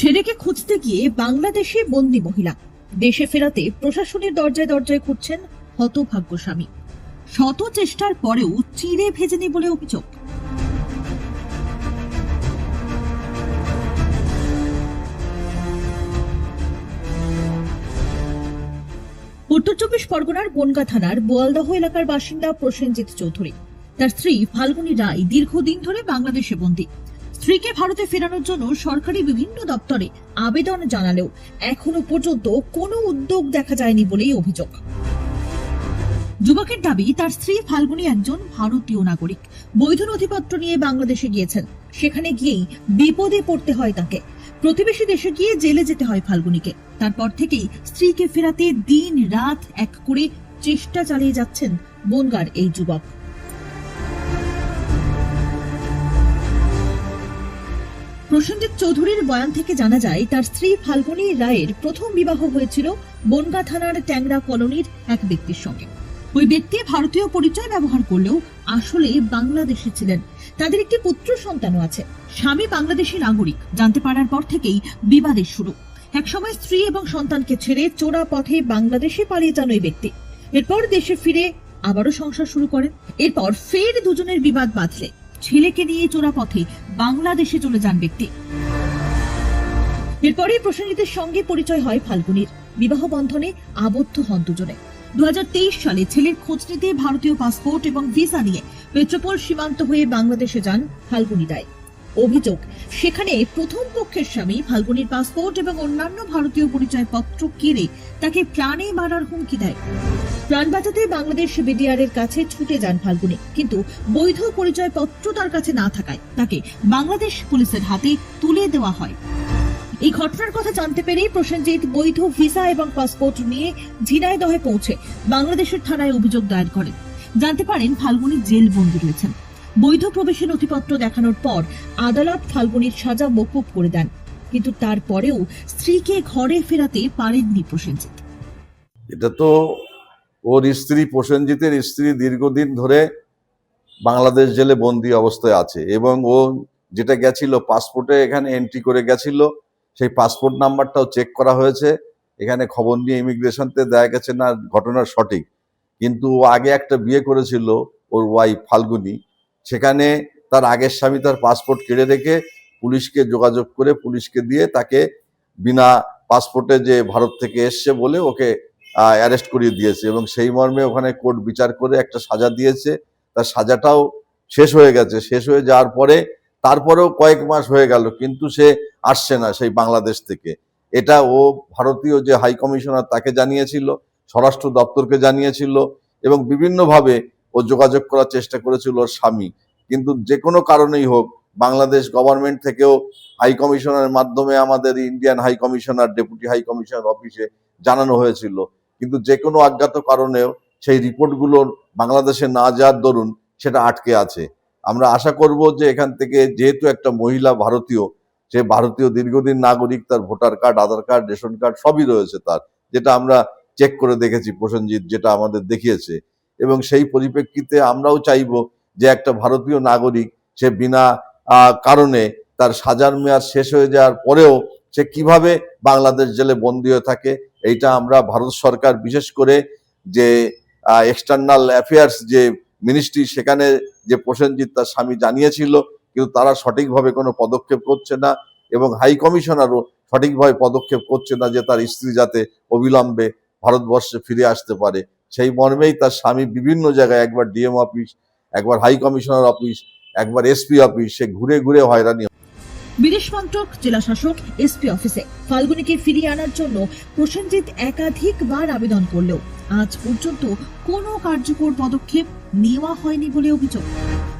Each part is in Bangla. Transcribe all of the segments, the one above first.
ছেলেকে খুঁজতে গিয়ে বাংলাদেশে বন্দি মহিলা। দেশে ফেরাতে প্রশাসনের দরজায় দরজায় খুঁজছেন হতভাগ্য স্বামী। শত চেষ্টার পরেও চিড়ে ভেজেনি বলে অভিযোগ। উত্তর চব্বিশ পরগনার বনগা থানার বোয়ালদহ এলাকার বাসিন্দা প্রসেনজিৎ চৌধুরী। তার স্ত্রী ফাল্গুনী রায় দীর্ঘদিন ধরে বাংলাদেশে বন্দী। স্ত্রীকে ভারতে ফেরানোর জন্য সরকারি বিভিন্ন দপ্তরে আবেদন জানালেও এখনও পর্যন্ত কোনো উদ্যোগ দেখা যায়নি বলেই অভিযোগ। যুবকের দাবি, তার স্ত্রী ফাল্গুনী একজন ভারতীয় নাগরিক। বৈধ নথিপত্র নিয়ে বাংলাদেশে গিয়েছেন। সেখানে গিয়েই বিপদে পড়তে হয় তাকে। প্রতিবেশী দেশে গিয়ে জেলে যেতে হয় ফাল্গুনিকে। তারপর থেকেই স্ত্রীকে ফেরাতে দিন রাত এক করে চেষ্টা চালিয়ে যাচ্ছেন বনগার এই যুবক। প্রসেনজিৎ চৌধুরীর বয়ান থেকে জানা যায়, তার স্ত্রী ফাল্গুনী রায়ের প্রথম বিবাহ হয়েছিল বনগা থানার ট্যাংরা কলোনির এক ব্যক্তির সঙ্গে। ওই ব্যক্তি ভারতীয় পরিচয় ব্যবহার করলেও আসলে বাংলাদেশে ছিলেন। তাদের একটি পুত্র সন্তানও আছে। স্বামী বাংলাদেশী নাগরিক। জানতে পারার পর থেকেই বিবাদের শুরু। একসময় স্ত্রী এবং সন্তানকে ছেড়ে চোরা পথে বাংলাদেশে পালিয়ে যান ওই ব্যক্তি। এরপর দেশে ফিরে আবারও সংসার শুরু করেন। এরপর ফের দুজনের বিবাদ বাঁধলে। ছেলেকে নিয়ে চোরা পথে বাংলাদেশে চলে যান ব্যক্তি। এরপরেই প্রসেনজিতের সঙ্গে পরিচয় হয় ফাল্গুনির। বিবাহ বন্ধনে আবদ্ধ হন দুজনে। দু হাজার তেইশ সালে ছেলের খোঁজ নিতে ভারতীয় পাসপোর্ট এবং ভিসা নিয়ে পেট্রোপোল সীমান্ত হয়ে বাংলাদেশে যান ফাল্গুনি রায়। অভিযোগ। সেখানে প্রথম পক্ষের স্বামী ফাল্গুনির পাসপোর্ট এবং অন্যান্য ভারতীয় পরিচয় পরিচয়পত্র কেড়ে তাকে প্রাণে মারার হুমকি দেয়। প্রাণ বাঁচাতে বাংলাদেশ বিডিআর এর কাছে ছুটে যান ফাল্গুনি, কিন্তু বৈধ পরিচয়পত্র তার কাছে না থাকায় তাকে বাংলাদেশ পুলিশের হাতে তুলে দেওয়া হয়। এই ঘটনার কথা জানতে পেরেই প্রসেনজিৎ বৈধ ভিসা এবং পাসপোর্ট নিয়ে ঝিনাইদহে পৌঁছে বাংলাদেশের থানায় অভিযোগ দায়ের করেন। জানতে পারেন, ফাল্গুনি জেল বন্দী রয়েছেন। বৈধ প্রবেশের নথিপত্র দেখানোর পর আদালত ফাল্গুনির সাজা মকুব করে দেন। কিন্তু তারপরেও স্ত্রীকে ঘরে ফেরাতে পারেননি প্রসেনজিৎ। এটা তো ওর স্ত্রী প্রসেনজিতের স্ত্রী দীর্ঘদিন ধরে বাংলাদেশ জেলে বন্দি অবস্থায় আছে এবং ও যেটা গেছিল, পাসপোর্টে এখানে এন্ট্রি করে গেছিল, সেই পাসপোর্ট নাম্বারটাও চেক করা হয়েছে। এখানে খবর নিয়ে ইমিগ্রেশনতে দেখা গেছে না, ঘটনা সঠিক। কিন্তু ও আগে একটা বিয়ে করেছিল ওর ওয়াইফ ফাল্গুনি। সেখানে তার আগের স্বামী তার পাসপোর্ট কেড়ে রেখে পুলিশকে যোগাযোগ করে পুলিশকে দিয়ে তাকে বিনা পাসপোর্টে যে ভারত থেকে এসছে বলে ওকে অ্যারেস্ট করিয়ে দিয়েছে এবং সেই মর্মে ওখানে কোর্ট বিচার করে একটা সাজা দিয়েছে। তার সাজাটাও শেষ হয়ে গেছে। শেষ হয়ে যাওয়ার পরে তারপরেও কয়েক মাস হয়ে গেল, কিন্তু সে আসছে না সেই বাংলাদেশ থেকে। এটা ও ভারতীয় যে হাই কমিশনার তাকে জানিয়েছিল, স্বরাষ্ট্র দপ্তরকে জানিয়েছিল এবং বিভিন্নভাবে ও যোগাযোগ করার চেষ্টা করেছিল ওর স্বামী। কিন্তু যে কোনো কারণেই হোক, বাংলাদেশ গভর্নমেন্ট থেকেও হাই কমিশনারের মাধ্যমে আমাদের Indian high commissioner deputy high commissioner অফিসে জানানো হয়েছিল। কিন্তু যে কোনো অজ্ঞাত কারণেও সেই রিপোর্টগুলোর বাংলাদেশে না যাওয়ার দরুন সেটা আটকে আছে। আমরা আশা করব যে এখান থেকে যেহেতু একটা মহিলা ভারতীয় সে ভারতীয় দীর্ঘদিন নাগরিক, তার voter card, Aadhaar card, ration card সবই রয়েছে তার, যেটা আমরা চেক করে দেখেছি প্রসেনজিৎ, যেটা আমাদের দেখিয়েছে। এবং সেই পরিপ্রেক্ষিতে আমরাও চাইব যে একটা ভারতীয় নাগরিক সে বিনা কারণে তার সাজার মেয়াদ শেষ হয়ে যাওয়ার পরেও সে কীভাবে বাংলাদেশ জেলে বন্দী হয়ে থাকে, এইটা আমরা ভারত সরকার বিশেষ করে যে এক্সটার্নাল অ্যাফেয়ার্স যে মিনিস্ট্রি সেখানে যে প্রসেনজিৎ তার স্বামী জানিয়েছিল, কিন্তু তারা সঠিকভাবে কোনো পদক্ষেপ করছে না এবং হাই কমিশনারও সঠিকভাবে পদক্ষেপ করছে না যে তার স্ত্রী যাতে অবিলম্বে ভারতবর্ষে ফিরে আসতে পারে। সেই মর্মেই তার স্বামী বিভিন্ন জায়গায় একবার ডিএম অফিস একবার হাই কমিশনার অফিস একবার এসপি অফিস সে ঘুরে ঘুরে হয়রানি বিদেশ মন্ত্রক, জেলা শাসক এসপি অফিসে ফাল্গুনিকে ফিরিয়ে আনার জন্য প্রসেনজিৎ একাধিকবার আবেদন করলেও আজ পর্যন্ত কোনো কার্যকর পদক্ষেপ নেওয়া হয়নি বলে অভিযোগ।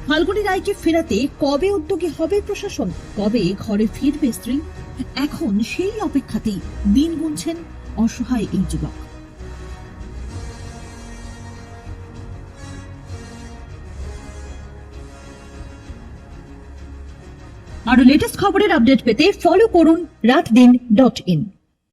ফাল্গুনি রায়কে ফেরাতে কবে উদ্যোগী হবে প্রশাসন? কবে ঘরে ফিরবে স্ত্রী? এখন সেই অপেক্ষাতেই দিন গুনছেন অসহায় এই যুবক। আরও লেটেস্ট খবরের আপডেট পেতে ফলো করুন রাত দিন ডট ইন